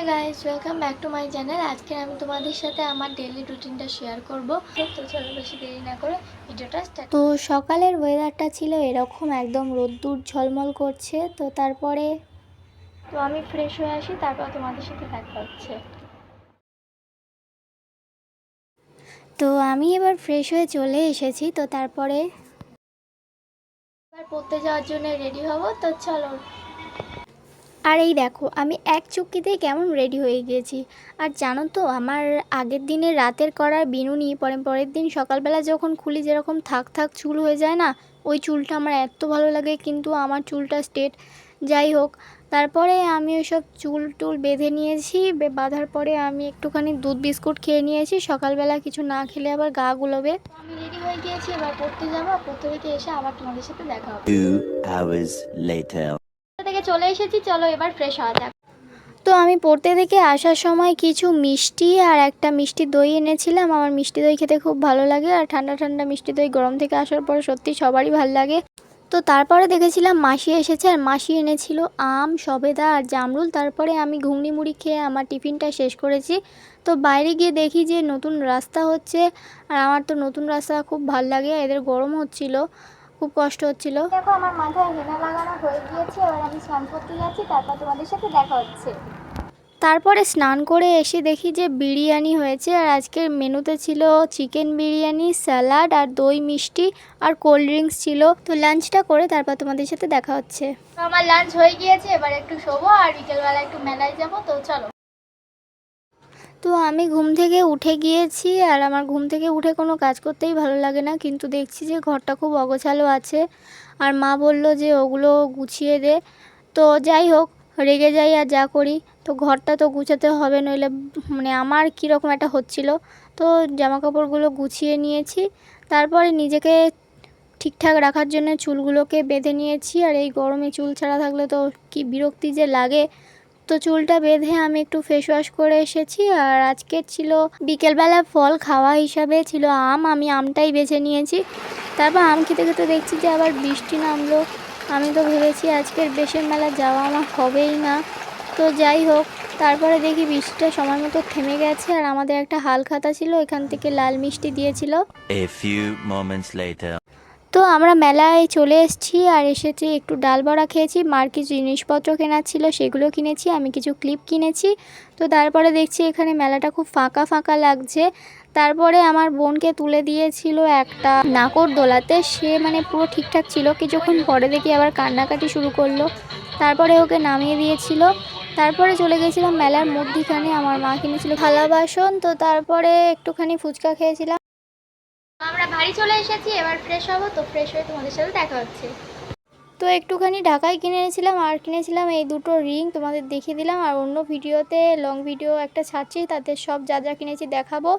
Hey guys welcome back to my channel আজকে আমি তোমাদের সাথে আমার ডেলি রুটিনটা শেয়ার করব। তো চলো বেশি দেরি না করে ভিডিওটা স্টার্ট তো সকালের ওয়েদারটা ছিল এরকম একদম রোদ্দুর ঝলমল করছে তো তারপরে তো আমি ফ্রেশ হয়ে আসি তারপর তোমাদের সাথে দেখা হচ্ছে। তো আমি এবার ফ্রেশ হয়ে চলে এসেছি তো তারপরে এবার পড়তে যাওয়ার জন্য রেডি হব তো চলো আর এই দেখো, আমি এক চুক্কিতেই কেমন রেডি হয়ে গিয়েছি। আর জানো তো, আমার আগের দিনের রাতের করার বিনুনি পরে পরের দিন সকালবেলা যখন খুলি যেরকম থাক থাক চুল হয়ে যায় না, ওই চুলটা আমার এত ভালো লাগে কিন্তু আমার চুলটা স্টেট যাই হোক। তারপরে আমি ওইসব চুল টুল বেঁধে নিয়েছি বাঁধার পরে আমি একটুখানি দুধ বিস্কুট খেয়ে নিয়েছি, সকালবেলা কিছু না খেলে আবার গা গুলোবে। আমি রেডি হয়ে গিয়েছি, এবার পড়তে যাব পড়তে থেকে এসে আবার তোমাদের সাথে দেখা হবে। থেকে চলে এসেছি, চলো এবার ফ্রেশ হওয়া যাক। তো আমি পড়তে থেকে আসার সময় কিছু মিষ্টি আর একটা মিষ্টি দই এনেছিলাম। আমার মিষ্টি দই খেতে খুব ভালো লাগে আর ঠান্ডা ঠান্ডা মিষ্টি দই গরম থেকে আসার পর সত্যি সবারই ভালো লাগে। তো তারপরে দেখেছিলাম মাসি এসেছে আর মাসি এনেছিল আম, সবেদা আর জামরুল। তারপরে আমি ঘুগনি মুড়ি খেয়ে আমার টিফিনটা শেষ করেছি। তো বাইরে গিয়ে দেখি যে নতুন রাস্তা হচ্ছে আর আমার তো নতুন রাস্তা খুব ভালো লাগে, এদের গরম হচ্ছিল। খুব কষ্ট হচ্ছিল। দেখো আমার মাথায় হেনা লাগানো হয়ে গিয়েছে এবার আমি স্নান করতে যাচ্ছি তারপর তোমাদের সাথে দেখা হচ্ছে। তারপরে স্নান করে এসে দেখি যে বিরিয়ানি হয়েছে আর আজকের মেনুতে ছিল চিকেন বিরিয়ানি স্যালাড আর দই মিষ্টি আর কোল্ড ড্রিঙ্কস ছিল। তো লাঞ্চটা করে তারপর তোমাদের সাথে দেখা হচ্ছে। আমার লাঞ্চ হয়ে গিয়েছে এবার একটু শোবো আর বিকেলবেলা একটু মেলায় যাব তো চলো। তো আমি ঘুম থেকে উঠে গিয়েছি আর আমার ঘুম থেকে উঠে কোনো কাজ করতেই ভালো লাগে না। কিন্তু দেখছি যে ঘরটা খুব অগোছালো আছে আর মা বলল যে ওগুলো গুছিয়ে দে। তো যাই হোক, রেগে যাই আর যা করি। তো ঘরটা তো গুছাতে হবে, নইলে মানে আমার কীরকম একটা হচ্ছিল। তো জামা কাপড়গুলো গুছিয়ে নিয়েছি। তারপরে নিজেকে ঠিকঠাক রাখার জন্য চুলগুলোকে বেঁধে নিয়েছি। আর এই গরমে চুল ছাড়া থাকলে তো কি বিরক্তি যে লাগে। তো চুলটা বেঁধে আমি একটু ফেস ওয়াশ করে এসেছি আর আজকে ছিল বিকেলবেলা ফল খাওয়া হিসাবে ছিল আম, আমি আমটাই বেছে নিয়েছি। তারপর আম খেতে খেতে দেখছি যে আবার বৃষ্টি নামলো। আমি তো ভেবেছি আজকের বেশের মেলা যাওয়া আমার হবেই না। তো যাই হোক, তারপরে দেখি বৃষ্টিটা সময় মতো থেমে গেছে আর আমাদের একটা হাল খাতা ছিল এখান থেকে লাল মিষ্টি দিয়েছিল। তো আমরা মেলায় চলে এসেছি আর এসেছি একটু ডাল বড়া খেয়েছি। মার কিছু জিনিসপত্র কেনার ছিল, সেগুলো কিনেছি, আমি কিছু ক্লিপ কিনেছি। তো তারপরে দেখছি এখানে মেলাটা খুব ফাঁকা ফাঁকা লাগছে। তারপরে আমার বোনকে তুলে দিয়েছিল একটা নাকর দোলাতে। সে মানে পুরো ঠিকঠাক ছিল। কিছুক্ষণ পরে দেখি আবার কান্নাকাটি শুরু করল। তারপরে ওকে নামিয়ে দিয়েছিল। তারপরে চলে গেছিলাম মেলার মধ্যিখানে। আমার মা কিনেছিল থালা বাসন। তো তারপরে একটুখানি ফুচকা খেয়েছিলাম। বাড়ি চলে এসেছি এবার ফ্রেশ হব তো ফ্রেশ হয়ে তোমাদের সাথে দেখা হচ্ছে। তো একটুখানি ঢাকায় কিনে এনেছিলাম আর কিনেছিলাম এই দুটো রিং তোমাদের দেখিয়ে দিলাম আর অন্য ভিডিওতে লং ভিডিও একটা ছাড়ছি তাতে সব যা যা কিনেছি দেখাবো।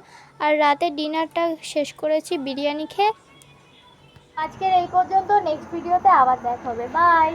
আর রাতে ডিনারটা শেষ করেছি বিরিয়ানি খেয়ে। আজকের এই পর্যন্ত নেক্সট ভিডিওতে আবার দেখা হবে বাই